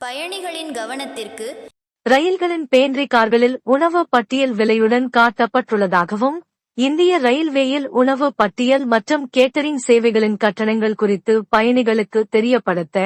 பயணிகளின் கவனத்திற்கு ரயில்களின் பேன்ட்ரி கார்களில் உணவு பட்டியல் விலையுடன் காட்டப்பட்டுள்ளதாகவும் இந்திய ரயில்வேயில் உணவு பட்டியல் மற்றும் கேட்டரிங் சேவைகளின் கட்டணங்கள் குறித்து பயணிகளுக்கு தெரியப்படுத்த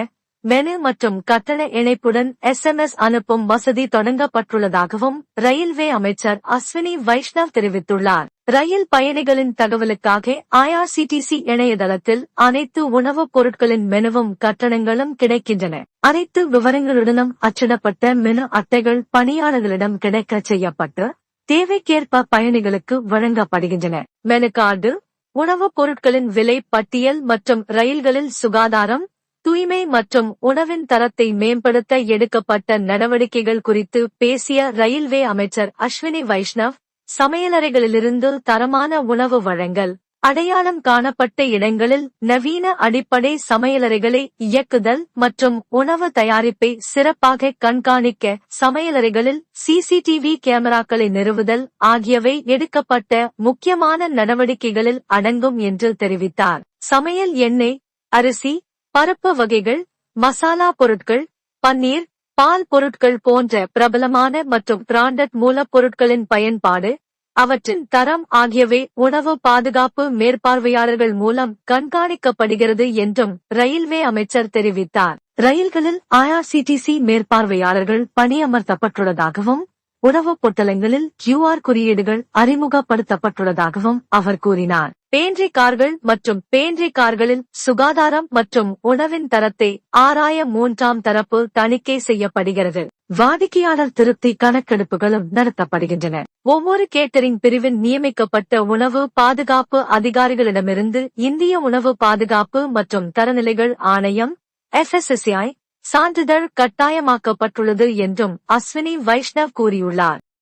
மெனு மற்றும் கட்டண இணைப்புடன் எஸ்எம்எஸ் அனுப்பும் வசதி தொடங்கப்பட்டுள்ளதாகவும் ரயில்வே அமைச்சர் அஸ்வினி வைஷ்ணவ் தெரிவித்துள்ளார். ரயில் பயணிகளின் தகவலுக்காக ஐஆர்சிடிசி இணையதளத்தில் அனைத்து உணவுப் பொருட்களின் மெனுவும் கட்டணங்களும் கிடைக்கின்றன. அனைத்து விவரங்களுடனும் அச்சிடப்பட்ட மெனு அட்டைகள் பணியாளர்களிடம் கிடைக்கச் செய்யப்பட்டு தேவைக்கேற்ப பயணிகளுக்கு வழங்கப்படுகின்றன. மெனு கார்டு உணவுப் பொருட்களின் விலை பட்டியல் மற்றும் ரயில்களில் சுகாதாரம் தூய்மை மற்றும் உணவின் தரத்தை மேம்படுத்த எடுக்கப்பட்ட நடவடிக்கைகள் குறித்து பேசிய ரயில்வே அமைச்சர் அஸ்வினி வைஷ்ணவ் சமையலறைகளிலிருந்து தரமான உணவு வழங்கல் அடையாளம் காணப்பட்ட இடங்களில் நவீன அடிப்படை சமையலறைகளை இயக்குதல் மற்றும் உணவு தயாரிப்பை சிறப்பாக கண்காணிக்க சமையலறைகளில் சிசிடிவி கேமராக்களை நிறுவுதல் ஆகியவை எடுக்கப்பட்ட முக்கியமான நடவடிக்கைகளில் அடங்கும் என்று தெரிவித்தார். சமையல் எண்ணெய் அரிசி பருப்பு வகைகள் மசாலா பொருட்கள் பன்னீர் பால் பொருட்கள் போன்ற பிரபலமான மற்றும் பிராண்டட் மூலப்பொருட்களின் பயன்பாடு அவற்றின் தரம் ஆகியவை உணவு பாதுகாப்பு மேற்பார்வையாளர்கள் மூலம் கண்காணிக்கப்படுகிறது என்றும் ரயில்வே அமைச்சர் தெரிவித்தார். ரயில்களில் ஐஆர்சிடிசி மேற்பார்வையாளர்கள் பணியமர்த்தப்பட்டுள்ளதாகவும் உணவுப் பொட்டலங்களில் கியூஆர் குறியீடுகள் அறிமுகப்படுத்தப்பட்டுள்ளதாகவும் அவர் கூறினார். பேன்றி கார்கள் மற்றும் பேன்றி கார்களில் சுகாதாரம் மற்றும் உணவின் தரத்தை ஆராய மூன்றாம் தரப்பு தணிக்கை செய்யப்படுகிறது. வாடிக்கையாளர் திருப்தி கணக்கெடுப்புகளும் நடத்தப்படுகின்றன. ஒவ்வொரு கேட்டரிங் பிரிவின் நியமிக்கப்பட்ட உணவு பாதுகாப்பு அதிகாரிகளிடமிருந்து இந்திய உணவு பாதுகாப்பு மற்றும் தரநிலைகள் ஆணையம் எஃப்எஸ்எஸ்ஐ சான்றிதழ் கட்டாயமாக்கப்பட்டுள்ளது என்றும் அஸ்வினி வைஷ்ணவ் கூறியுள்ளார்.